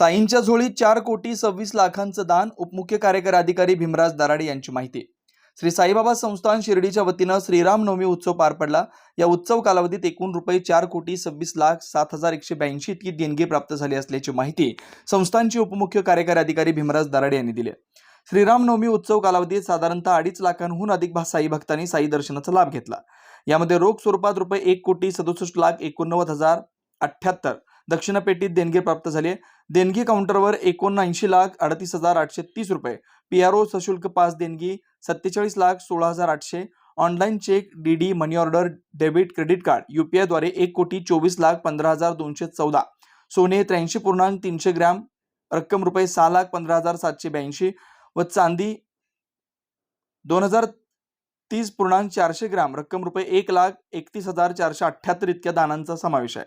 साईंच्या झोळीत चार कोटी सव्वीस लाखांचं दान उपमुख्य कार्यकारी अधिकारी भीमराज दराडे यांची माहिती. श्री साईबाबा संस्थान शिर्डीच्या वतीनं श्रीराम नवमी उत्सव पार पडला. या उत्सव कालावधीत एकूण रुपये चार कोटी सव्वीस लाख सात हजार एकशे ब्याऐंशी इतकी देणगी प्राप्त झाली असल्याची माहिती संस्थानचे उपमुख्य कार्यकारी अधिकारी भीमराज दराडे यांनी दिली. श्रीराम नवमी उत्सव कालावधीत साधारणतः अडीच लाखांहून अधिक साई भक्तांनी साई दर्शनाचा लाभ घेतला. यामध्ये रोख स्वरूपात रुपये एक कोटी सदुसष्ट लाख एकोणनव्वद हजार अठ्ठ्याहत्तर दक्षिणपेटीत देणगी प्राप्त झाली आहे. देणगी काउंटरवर एकोणऐंशी लाख अडतीस हजार आठशे तीस रुपये. पी आर ओ सशुल्क पास देणगी सत्तेचाळीस लाख सोळा हजार आठशे. Online cheque D D money order debit credit card युपीआयद्वारे एक कोटी चोवीस लाख पंधरा हजार दोनशे चौदा. सोने त्र्याऐंशी पूर्णांक तीनशे ग्रॅम रक्कम रुपये सहा लाख पंधरा हजार सातशे ब्याऐंशी व चांदी दोन हजार तीस पूर्णांक चारशे ग्रॅम रक्कम रुपये एक लाख एकतीस हजार चारशे अठ्ठ्याहत्तर इतक्या दानांचा समावेश आहे.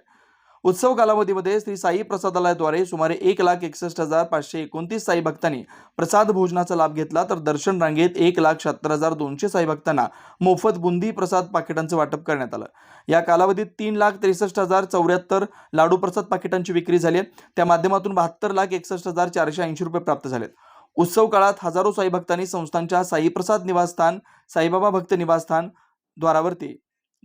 उत्सव कालावधीमध्ये श्री साई प्रसादालयाद्वारे सुमारे एक लाख एकसष्ट हजार पाचशे एकोणतीस साई भक्तांनी प्रसाद भोजनाचा लाभ घेतला तर दर्शन रांगेत एक लाख शहात्तर हजार दोनशे साई भक्तांना मोफत बुंदी प्रसाद पाकिटांचं वाटप करण्यात आलं. या कालावधीत तीन लाख त्रेसष्ट हजार चौऱ्याहत्तर लाडू प्रसाद पाकिटांची विक्री झाली त्या माध्यमातून बहात्तर लाख एकसष्ट हजार चारशे ऐंशी रुपये प्राप्त झालेत. उत्सव काळात हजारो साई भक्तांनी संस्थांच्या साई प्रसाद निवासस्थान साईबाबा भक्त निवासस्थान द्वारावरती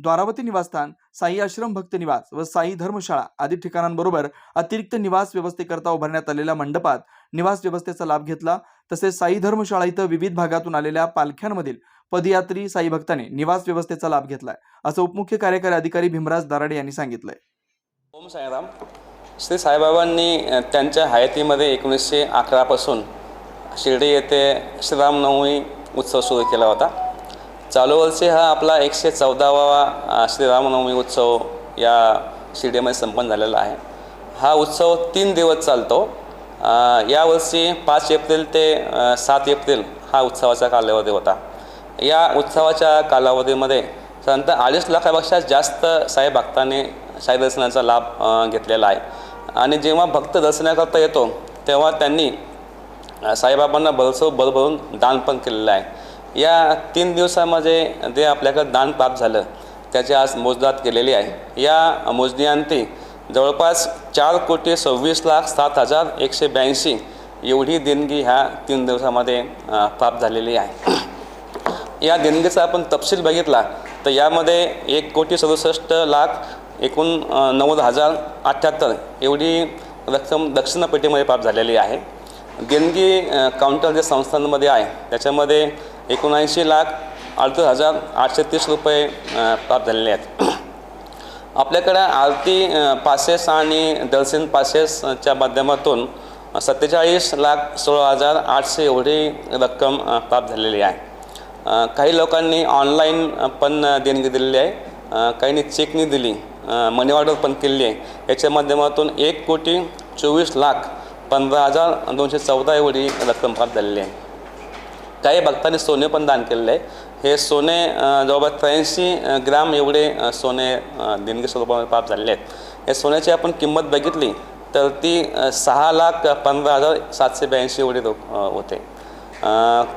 द्वारावती निवासस्थान साई आश्रम भक्त निवास व साई धर्मशाळा आदी ठिकाणांबरोबर अतिरिक्त निवास व्यवस्थेकरता उभारण्यात आलेल्या मंडपात निवास व्यवस्थेचा लाभ घेतला. तसेच साई धर्मशाळा इथं विविध भागातून आलेल्या पालख्यांमधील पदयात्री साई भक्तांनी निवास व्यवस्थेचा लाभ घेतलाय असं उपमुख्य कार्यकारी अधिकारी भीमराज दराडे यांनी सांगितलंय. ओम साईराम. श्री साईबाबांनी त्यांच्या हयातीमध्ये एकोणीसशे अकरापासून शिर्डी येथे श्रीरामनवमी उत्सव सुरू केला होता. चालू वर्षी हा आपला एकशे चौदावा अ, श्रीरामनवमी उत्सव या शिर्डीमध्ये संपन्न झालेला आहे. हा उत्सव तीन दिवस चालतो. यावर्षी पाच एप्रिल ते सात एप्रिल हा उत्सवाचा कालावधी होता. या उत्सवाच्या कालावधीमध्ये साधारणतः अडीच लाखापेक्षा जास्त साई भक्तांनी साई दर्शनाचा लाभ घेतलेला आहे. आणि जेव्हा भक्त दर्शनाकरता येतो तेव्हा त्यांनी साईबाबांना भरसो भरभरून दान पण केलेलं आहे. या तीन दिवसामध्ये जे आपल्याकडं दान प्राप्त झालं त्याची आज मोजदात केलेली आहे. या मोजणीअंती जवळपास चार कोटी सव्वीस लाख सात हजार एकशे ब्याऐंशी एवढी देणगी ह्या तीन दिवसामध्ये प्राप्त झालेली आहे. या देणगीचा आपण तपशील बघितला तर यामध्ये एक कोटी सदुसष्ट लाख एकूण नव्वद हजार अठ्ठ्याहत्तर एवढी रक्कम दक्षिणपेटीमध्ये प्राप्त झालेली आहे. देणगी काउंटर जे संस्थांमध्ये आहे त्याच्यामध्ये एकोणऐंशी लाख अडतीस हजार आठशे तीस रुपये प्राप्त झालेले आहेत. आपल्याकडं आरती पासेस आणि दर्शन पासेसच्या माध्यमातून सत्तेचाळीस लाख सोळा हजार आठशे एवढी रक्कम प्राप्त झालेली आहे. काही लोकांनी ऑनलाईन पण देणगी दिलेली आहे. काहींनी चेकनी दिली मनी ऑर्डर पण केली आहे. याच्या माध्यमातून एक कोटी चोवीस लाख पंधरा हजार दोनशे चौदा एवढी रक्कम प्राप्त झालेली आहे. काही भक्तांनी सोने पण दान केलेलं आहे. हे सोने जवळपास त्र्याऐंशी ग्राम एवढे सोने देणगी स्वरूपामध्ये प्राप्त झालेले आहेत. हे सोन्याची आपण किंमत बघितली तर ती सहा लाख पंधरा हजार सातशे ब्याऐंशी एवढी रोख होते.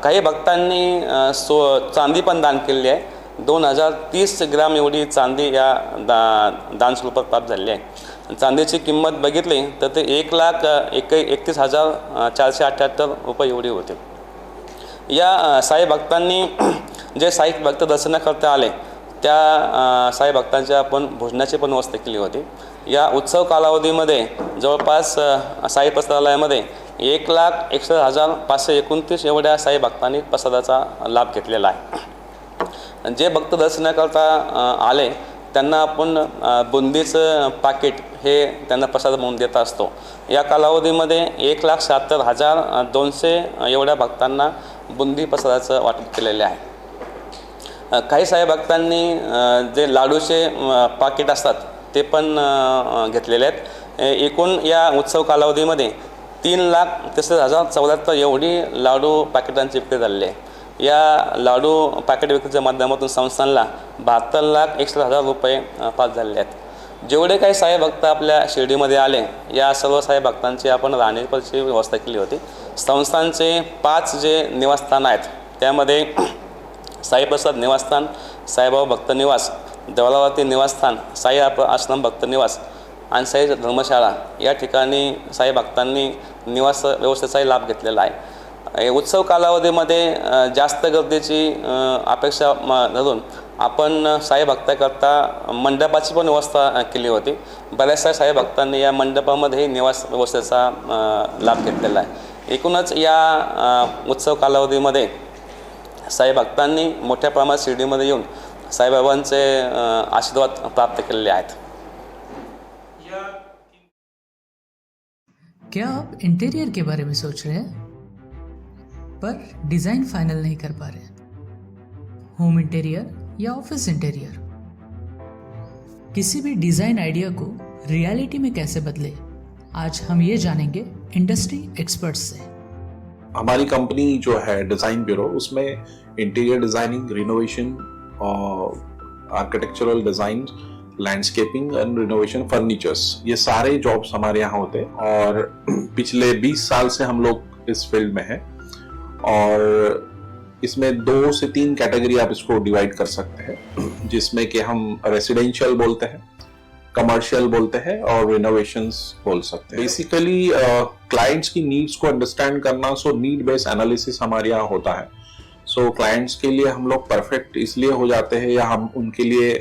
काही भक्तांनी सो चांदी पण दान केलेली आहे. दोन हजार तीस ग्राम एवढी चांदी या दा दान स्वरूपात प्राप्त झालेली आहे. चांदीची किंमत बघितली तर ते एक लाख एक एकतीस हजार चारशे अठ्ठ्याहत्तर रुपये एवढी होते. या साई भक्तांनी जे साई भक्त दर्शनाकरता आले त्या साई भक्तांच्या आपण भोजनाची पण व्यवस्था केली होती. या उत्सव कालावधीमध्ये जवळपास साई प्रसादालयामध्ये एक लाख एकसष्ट हजार पाचशे एकोणतीस एवढ्या साई भक्तांनी प्रसादाचा लाभ घेतलेला आहे. जे भक्त दर्शनाकरता आले त्यांना आपण बुंदीचं पाकिट हे त्यांना प्रसाद म्हणून देत असतो. या कालावधीमध्ये एक लाख शहात्तर हजार दोनशे एवढ्या भक्तांना बुंदी प्रसादाचं वाटप केलेले आहे. काही साई भक्तांनी जे लाडूचे पाकिट असतात ते पण घेतलेले आहेत. एकूण या उत्सव कालावधीमध्ये तीन लाख तसेच हजार चौऱ्याहत्तर एवढी लाडू पाकिटांची विक्री झालेली आहे. या लाडू पाकिट विक्रीच्या माध्यमातून संस्थांना बहात्तर लाख एकसष्ट हजार रुपये पास झालेले आहेत. जेवढे काही साई भक्त आपल्या शिर्डीमध्ये आले या सर्व साई भक्तांची आपण राहण्याची व्यवस्था केली होती. संस्थांचे पाच जे निवासस्थान आहेत त्यामध्ये साईप्रसाद निवासस्थान साईबाबा भक्त निवास देवळावती निवासस्थान साई आप आश्रम भक्त निवास आणि साई धर्मशाळा. या ठिकाणी साई भक्तांनी निवास व्यवस्थेचाही लाभ घेतलेला आहे. उत्सव कालावधीमध्ये जास्त गर्दीची अपेक्षा म धरून आपण साई भक्ताकरता मंडपाची पण व्यवस्था केली होती. बऱ्याचशा साई भक्तांनी या मंडपामध्येही निवास व्यवस्थेचा लाभ घेतलेला आहे. एकूणच या उत्सव कालावधीमध्ये साई भक्तांनी मोठ्या प्रमाणात शिर्डीमध्ये येऊन साईबाबांचे आशीर्वाद प्राप्त केलेले आहेत. क्या आप इंटीरियर के बारे में सोच रहे हैं? पर डिज़ाइन फाइनल नहीं कर पा रहे होम इंटीरियर या ऑफिस इंटीरियर किसी भी डिज़ाइन आइडिया को रियलिटी में कैसे बदले? आज हम ये जानेंगे इंडस्ट्री एक्सपर्ट्स से। हमारी कंपनी जो है डिज़ाइन ब्यूरो उसमें इंटीरियर डिज़ाइनिंग रिनोवेशन और architectural design landscaping and renovation furnitures ये सारे जॉब्स हमारे यहाँ होते हैं। और पिछले 20 साल से हम लोग इस फ़ील्ड में हैं। और इसमें दो से तीन कैटेगरी आप इसको डिवाइड कर सकते हैं, जिसमें कि हम रेसिडेंशियल बोलते हैं कमर्शियल बोलते हैं और रिनोवेशंस बोल सकते हैं। बेसिकली क्लाइंट्स की नीड्स को अंडरस्टैंड करना सो नीड बेस्ड एनालिसिस हमारे यहाँ होता है। सो so, क्लाइंट्स के लिए हम लोग परफेक्ट इसलिए हो जाते हैं या हम उनके लिए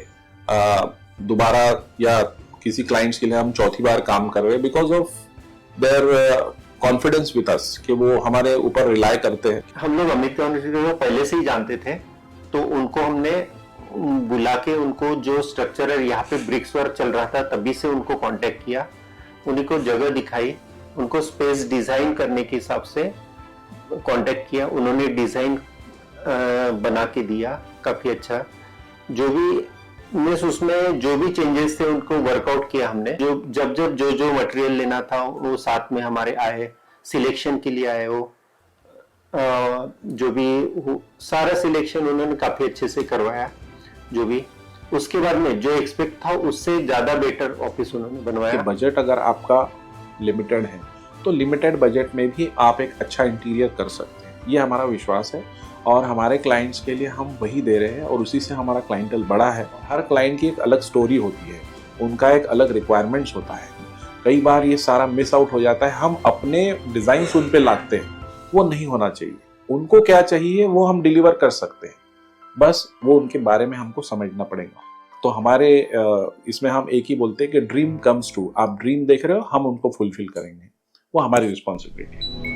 uh, दोबारा या किसी क्लाइंट्स के लिए हम चौथी बार काम कर रहे हैं because of their confidence with us कि वो हमारे ऊपर रिलाय करते हैं। हम लोग अमित पहले से ही जानते थे तो उनको हमने बुला के उनको जो स्ट्रक्चर है, यहाँ पे ब्रिक्स वर्क चल रहा था, तभी से उनको कांटेक्ट किया। उन्हीं को जगह दिखाई। उनको स्पेस डिज़ाइन करने के हिसाब से कांटेक्ट किया। उन्होंने डिज़ाइन बना के दिया। काफ़ी अच्छा। जो भी मीन्स उसमें जो भी चेंजेस थे, उनको वर्कआउट किया हमने। जो, जब जब, जो जो मटेरियल लेना था, वो साथ में हमारे आए। सिलेक्शन के लिए आए वो। जो भी सारा सिलेक्शन उन्होंने काफ़ी अच्छे से करवाया। जो भी। उसके बाद में जो एक्सपेक्ट था, उससे ज़्यादा बेटर ऑफ़िस उन्होंने बनवाया। बजट अगर आपका लिमिटेड है तो लिमिटेड बजट में भी आप एक अच्छा इंटीरियर कर सकते हैं। ये हमारा विश्वास है और हमारे क्लाइंट्स के लिए हम वही दे रहे हैं और उसी से हमारा क्लाइंटल बड़ा है। हर क्लाइंट की एक अलग स्टोरी होती है, उनका एक अलग रिक्वायरमेंट्स होता है। कई बार ये सारा मिस आउट हो जाता है, हम अपने डिज़ाइन उन पर लाते हैं, वो नहीं होना चाहिए। उनको क्या चाहिए, वो हम डिलीवर कर सकते हैं। बस वो उनके बारे में हमको समझना पड़ेगा। तो हमारे इसमें हम एक ही बोलते हैं कि ड्रीम कम्स टू आप ड्रीम देख रहे हो, हम उनको फुलफिल करेंगे। वो हमारी रिस्पॉन्सिबिलिटी है।